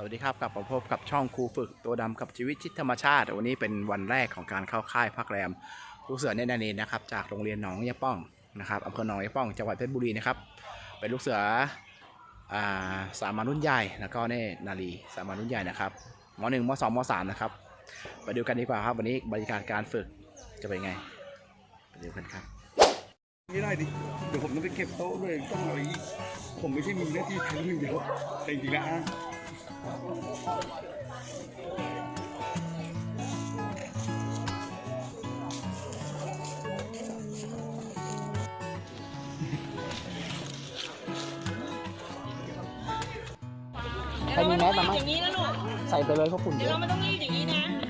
สวัสดีครับกลับมาพบกับช่องครูฝึกตัวดำกับชีวิตชิดธรรมชาติ วันนี้เป็นวันแรกของการเข้าค่ายพักแรมลูกเสือเนตรนเนนนะครับจากโรงเรียนหนองยะป้องนะครับอำเภอหนองยะป้องจังหวัดเพชรบุรีนะครับเป็นลูกเสืออ่าสามัญรุ่นใหญ่แล้วก็เนนารีสามัญรุ่นใหญ่นะครับมหนึ่งมสองมสามนะครับไปดูกันดีกว่าครับวันนี้บรรยากาศการฝึกจะเป็นไงไปดูกันครับไม่ได้ดิเดี๋ยวผมต้องไปเก็บโต๊ะด้วยต้องอะไรอีกผมไม่ใช่มีหน้าที่ทำอย่างเดียวแต่จริงๆแล้วอะ ใครมีแมสบ้างไหม อย่างนี้นะลูกใส่ไปเลยเขาฝุ่นเยเดี๋ยวอะ เราไม่ต้องรีบอย่างนี้นะ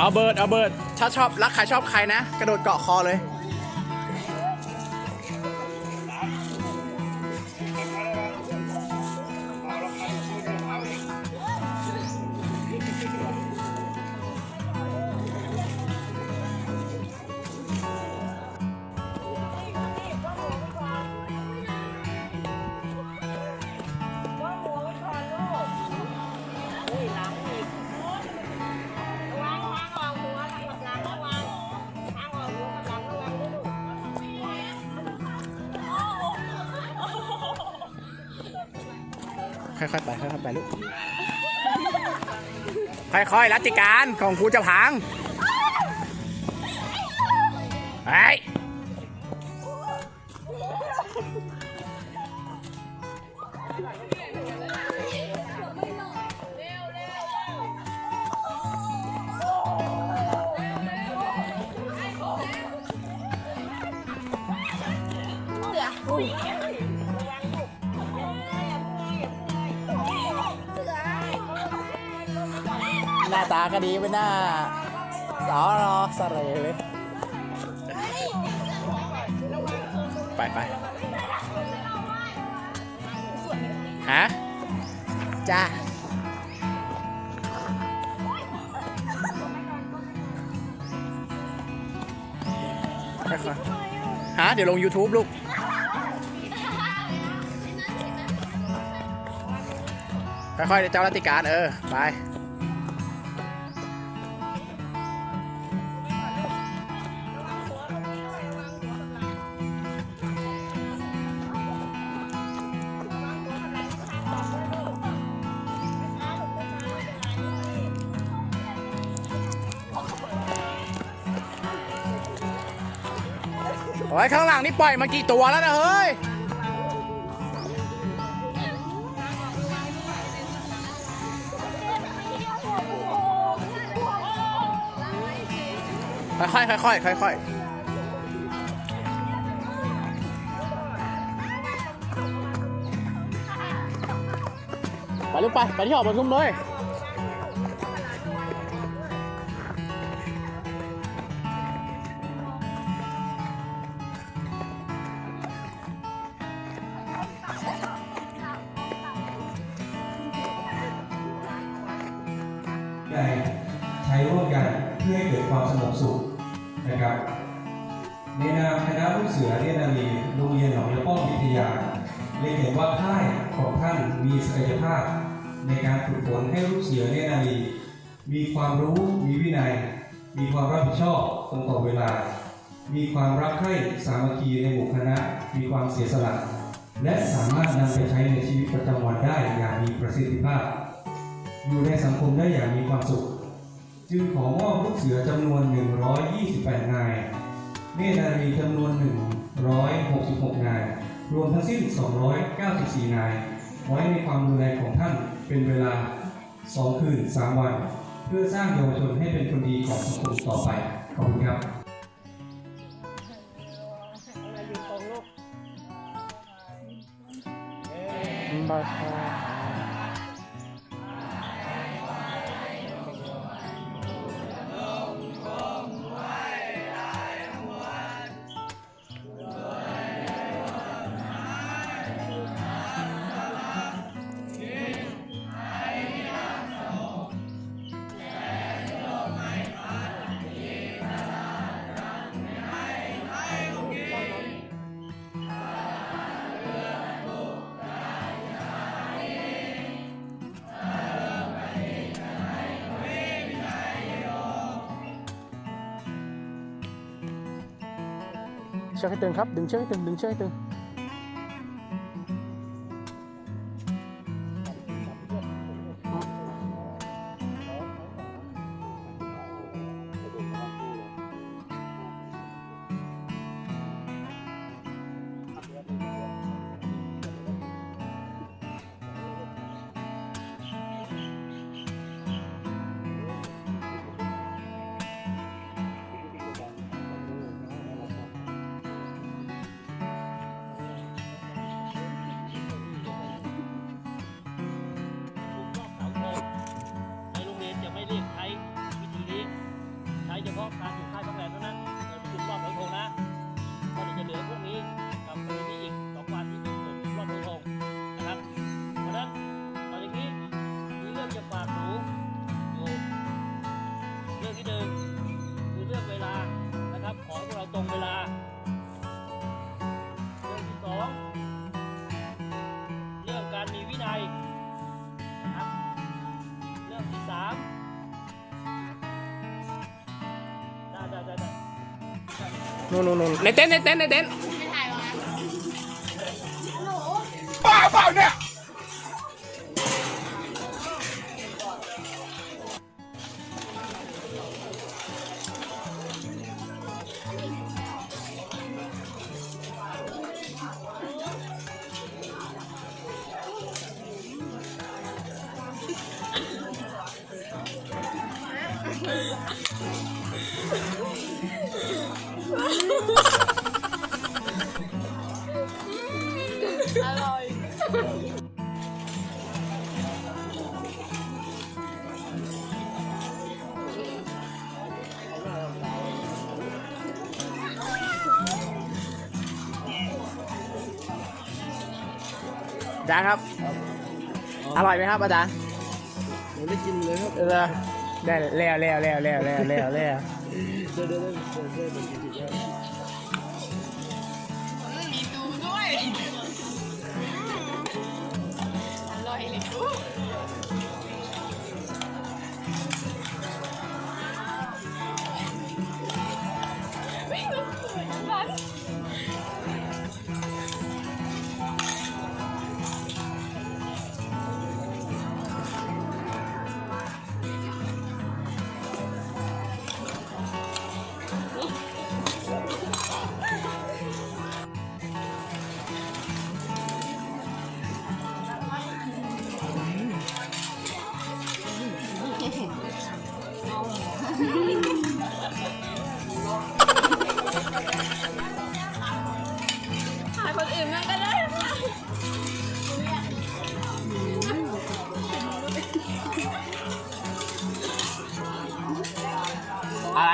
เอาเบิร์ดเอาเบิร์ดถ้าชอบรักใครชอบใครนะ กระโดดเกาะคอเลย ค่อยๆ รัติการของครูจะพังไอ้ยาตาก็ดีเป็นหน้าสอรอสเรเลย ไปไปฮะจ้าค่อยๆฮะเดี๋ยวลง YouTube ลูกค่อยๆเจ้ารัติการเออ ไป โอ้ยข้างหลังนี่ปล่อยมากี่ตัวแล้วนะเฮ้ย ค่อยๆค่อยๆค่อยๆไปลูกไป ไปที่หอบนซุ้มเลย ใช้ร่วมกันเพื่อให้เกิดความสงบสุขนะครับในนามคณะลูกเสือเนตรนารีโรงเรียนหนองยะป้องวิทยาเรียนเห็นว่าค่ายของท่านมีศักยภาพ ในการฝึกฝนให้ลูกเสือเนตรนารีมีความรู้มีวินัย มีความรับผิดชอบตรงต่อเวลา มีความรักใคร่สามัคคีในหมู่คณะ มีความเสียสละ และสามารถนำไปใช้ในชีวิตประจำวันได้อย่างมีประสิทธิภาพ อยู่ในสังคมได้อย่างมีความสุข จึงขอมอบลูกเสือจำนวน 128 นาย เนตรนารีจำนวน 166 นาย รวมทั้งสิ้น 294 นาย ไว้ในความดูแลของท่านเป็นเวลา 2 คืน 3 วัน เพื่อสร้างเยาวชนให้เป็นคนดีของสังคมต่อไป ขอบคุณครับอะไรอยู่ตรงลูกบาย เชือกให้ตึงครับดึ นู่นนู่นนู่นในเต็นท์ในเต็นท์ในเต็นท์ ครับอาจารย์ผมได้กินเลยครับเออได้แล้วแล้วแล้วแล้วแล้วแล้วแล้วเดี๋ยวเดี๋ยวเดี๋ยวเดี๋ยวเดี๋ยว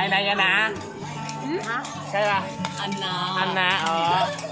อะไรนายนะใช่ป่ะอันนาอันนะอ๋อเอ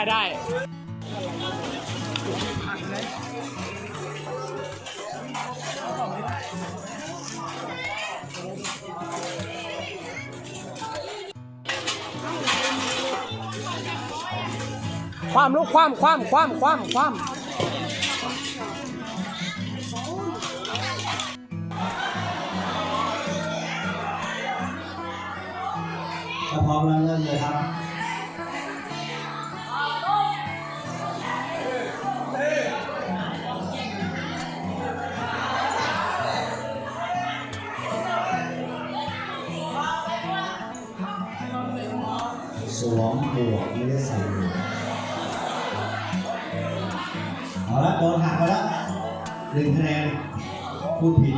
ได้ได้ความลุกความความความความความ สวมหมวกไม่ได้ใส่หมวกเอาละโดนหักไปแล้วหนึ่งคะแนนพูดผิด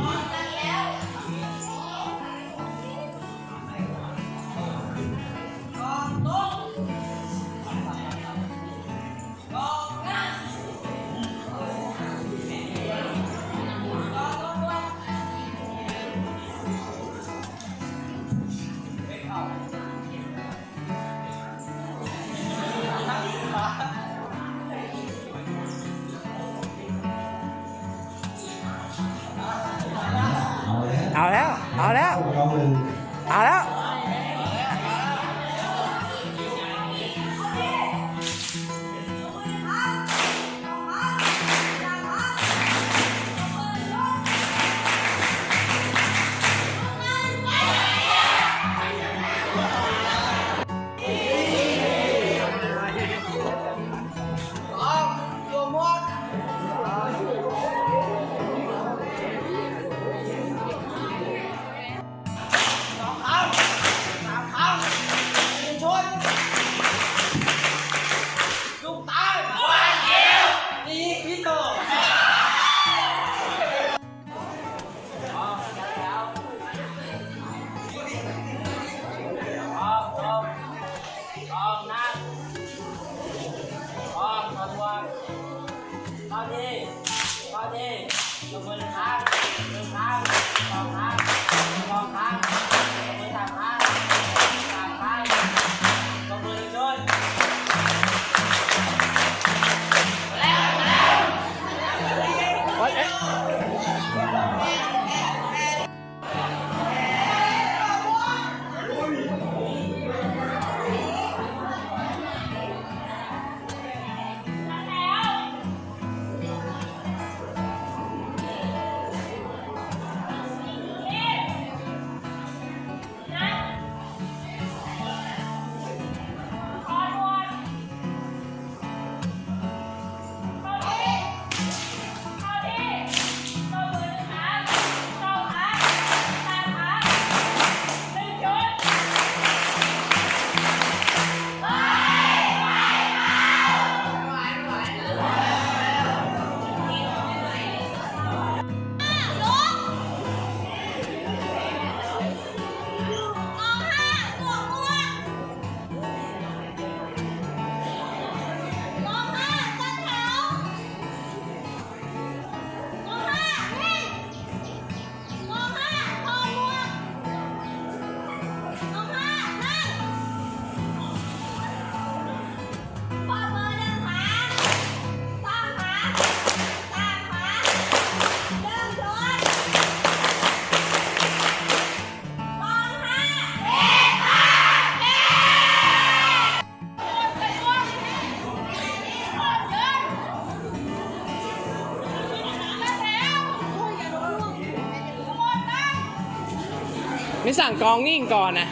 ไม่สั่งกองนิ่งก่อนนะ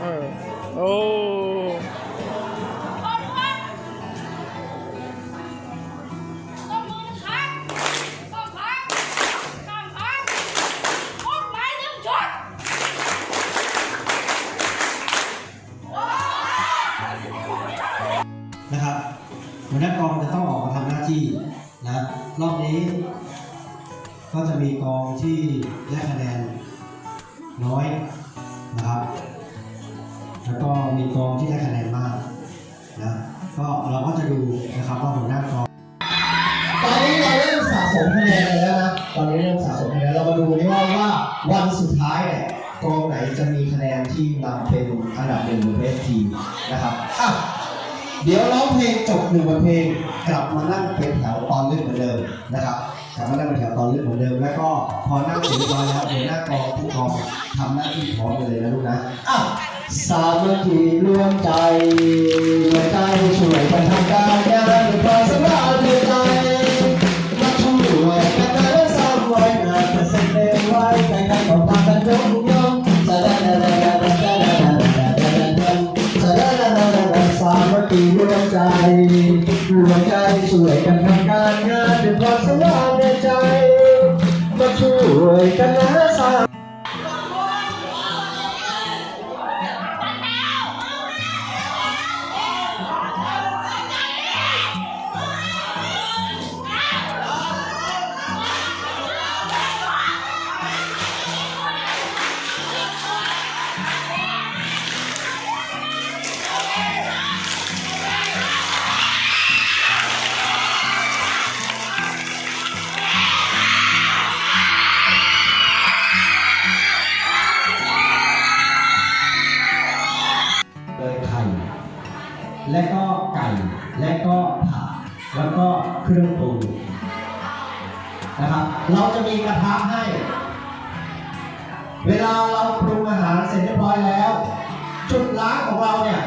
เออโอ้นะครับหัวหน้กองจะต้องออกมาทำหน้าที่นะรอบนี้ ก็จะมีกองที่ได้คะแนน น้อยนะครับ แล้วก็มีกองที่ได้คะแนนมากนะก็เราก็จะดูนะครับว่าหัวหน้ากองตอนนี้เราเริ่มสะสมคะแนนกันแล้วนะตอนนี้เริ่มสะสมคะแนนเรามาดูนี่ว่าว่าวันสุดท้ายเนี่ยกองไหนจะมีคะแนนที่นำเป็นอันดับหนึ่งของเพจทีมนะครับอะเดี๋ยวร้องเพลงจบหนึ่งบทเพลงกลับมานั่ง เหมือนเดิมแล้วก็พอนั่งเรียบร้อยแล้วหัวหน้ากองผู้กองทำหน้าที่พร้อมกันเลยนะลูกนะอะสามัคคีร่วมใจ และก็ไก่ และก็ผัก แล้วก็เครื่องปรุงนะครับ เราจะมีกระทะให้ เวลาเราปรุงอาหารเสร็จเรียบร้อยแล้ว จุดล้างของเราเนี่ย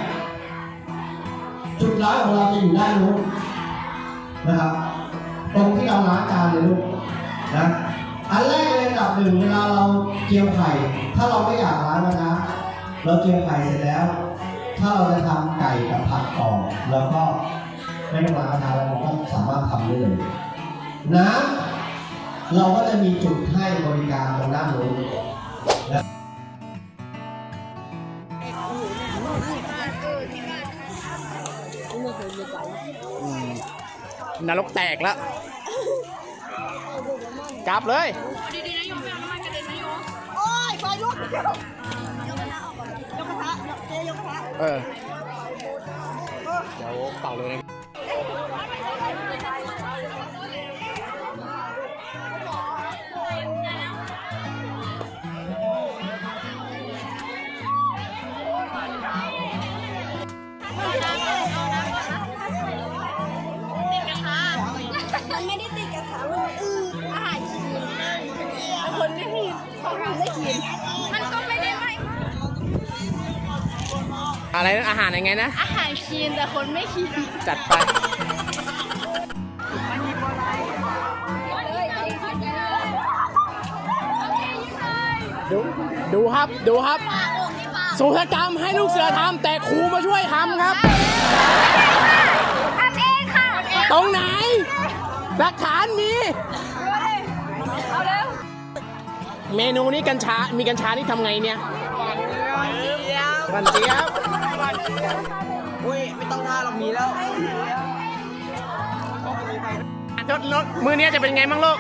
จุดล้างของเราจะอยู่ด้านนู้นนะครับ ตรงที่เราล้างจานเลยลูกนะ อันแรกเลยอันดับหนึ่งเวลาเราเจียวไข่ ถ้าเราไม่อยากล้างมันนะ เราเจียวไข่เสร็จแล้ว ถ้าเราจะทำไก่กับผักต่อเราก็ไม่ต้องล้างกระทะแล้วเราก็สามารถทำได้เลยน้ำเราก็จะมีจุดให้บริการตรงด้านนู้นนรกแตกแล้วกลับเลยโอ้ยมไฟลุกยกกระทะยกกระทะยกกระทะ เออ เดี๋ยวเป่าเลยนะ อะไรนะอาหารยังไงนะ อาหารชีนแต่คนไม่กินจัดไปดูดูครับดูครับสุธกรรมให้ลูกเสือทำแต่ครูมาช่วยทำครับ ทำเองค่ะตรงไหน หลักฐานมี เอาเร็ว เมนูนี้กัญชา มีกัญชานี่ทำไงเนี่ยห วันเจี๊ยบอุ้ยไม่ต้องท่าเรามีแล้วรถรถมือเนี้ยจะเป็นไงบ้างลูก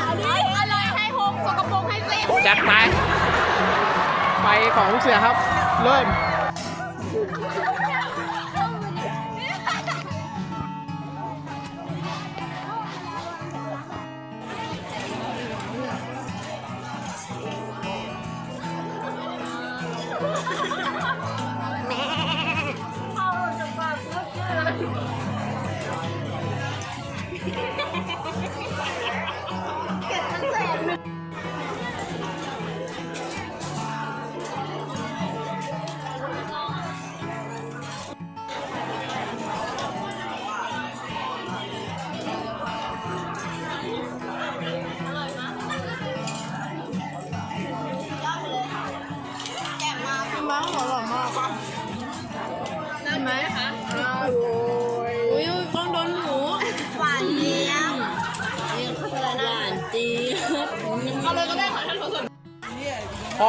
อร่อยให้หกสกปรกให้สิบจัดไป ไปของลูกเสือครับ เริ่มมั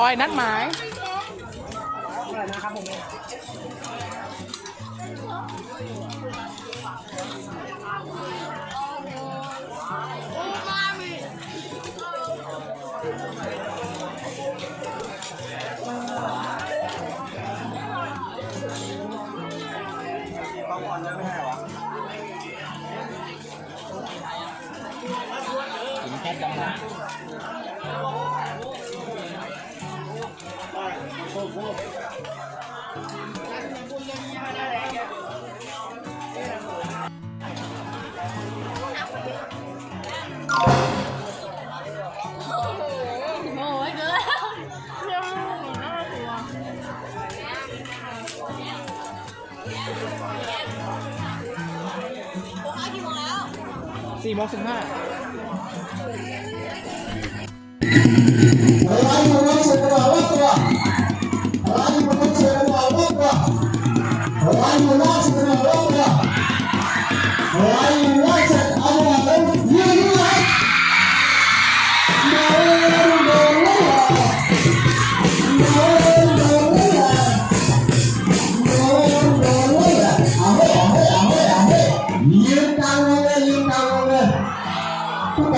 อยนัดหมายนับผม้นแค่กำลัง โมงสิบห้าร้านมันต้องเชิญมาว่าว่าร้านมันน่า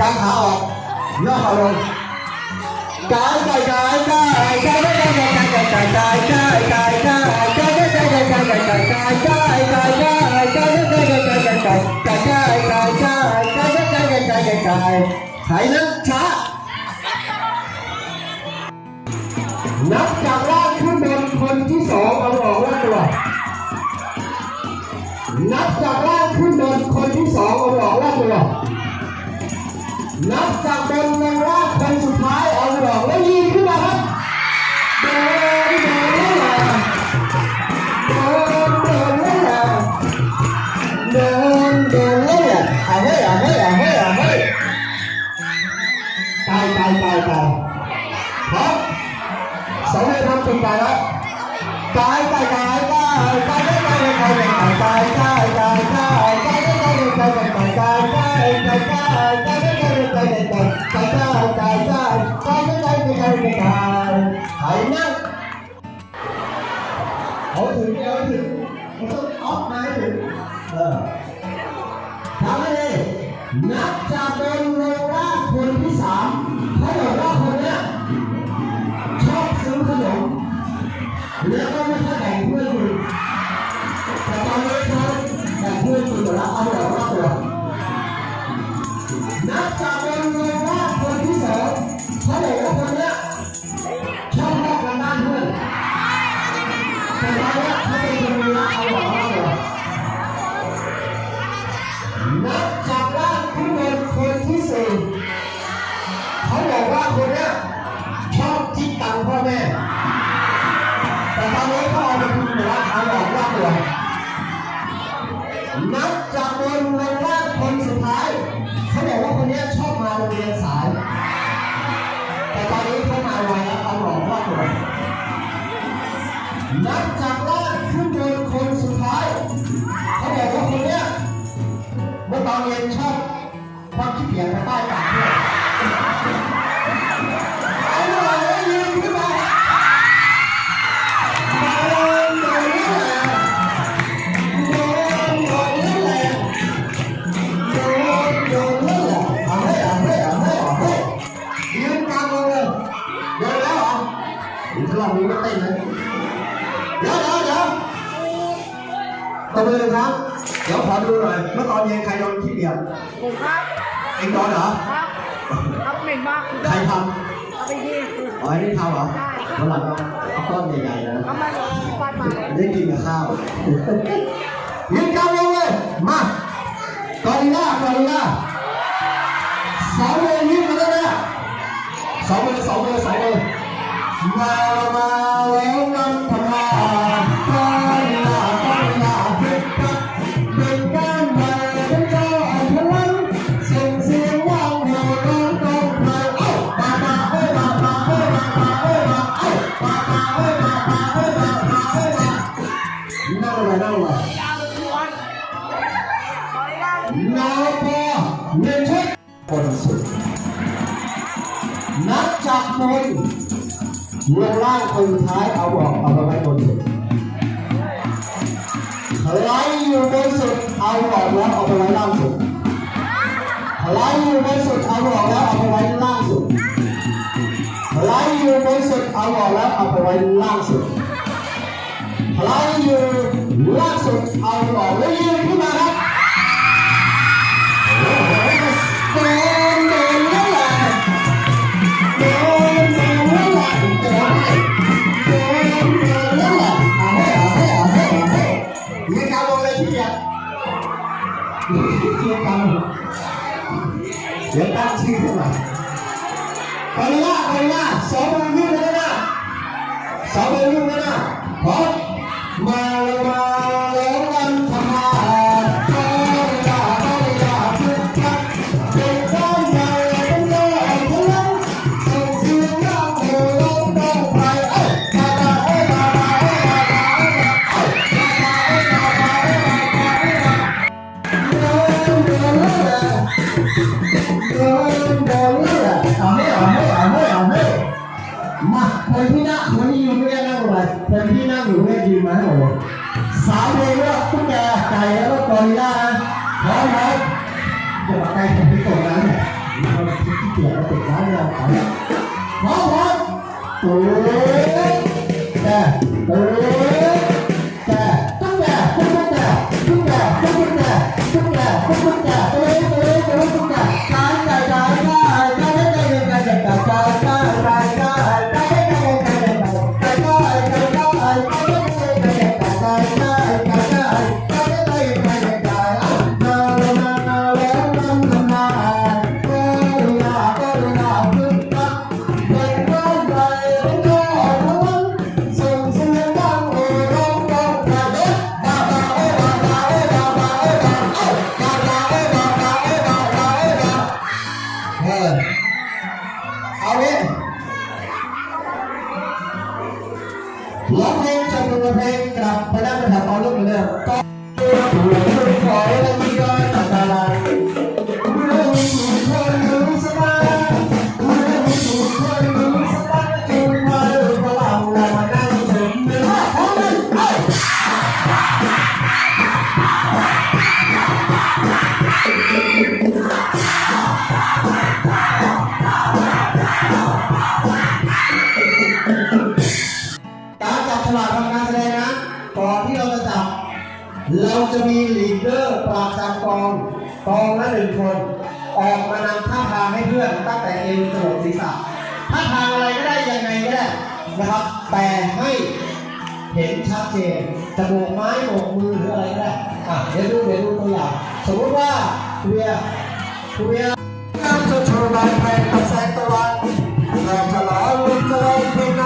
การขาออกนอกอารมณ์กายใส่กาย Now นี้เข้ามาไว้เอาหลอกว่าหลวกนับจาก อนเย็นใครโดนขี้เดียดผมครับเองโดนเหรอ ครับครับเหม็นมากใครทำเอาไปยิงอ๋อนี่ทำเหรอใช่หลังเอาต้อนใหญ่ๆนะเอามาฟาดมาได้กินกับข้าวเรีนการลงเลย มากอริล่ากอริล่าสองมือยืดมาได้ไหมสองมือสองมือสองมือมามาแล้วมา เรื่องล่างคนสุดท้ายเอาบอกเอาไปไว้บนสุดใครอยู่บนสุดเอาบอกแล้วเอาไปไว้ล่างสุดใครอยู่บนสุดเอาบอกแล้วเอาไปไว้ล่างสุดใครอยู่บนสุดเอาบอกแล้วเอาไปไว้ล่างสุดใครอยู่ล่างสุดเอาบอกแล้วยืนขึ้นมาครับ เพลงว่าทุกแกไก่แล้วก็กอริลล่าพร้อมไหมเดี๋ยวไก่ผมไปตกร้านเนี่ยเราที่เกี่ยจมาตกร้านเราพร้อมพร้อมตัว ให้เห็นชัดเจนจะโบกไม้โบกมือหรืออะไรก็ได้อะเดี๋ยวดูเดี๋ยวดูตัวอย่างสมมติว่าเวียเวียการจะชว์ใบแพงกับแสงตะวันแต่ะลาดใจเป็น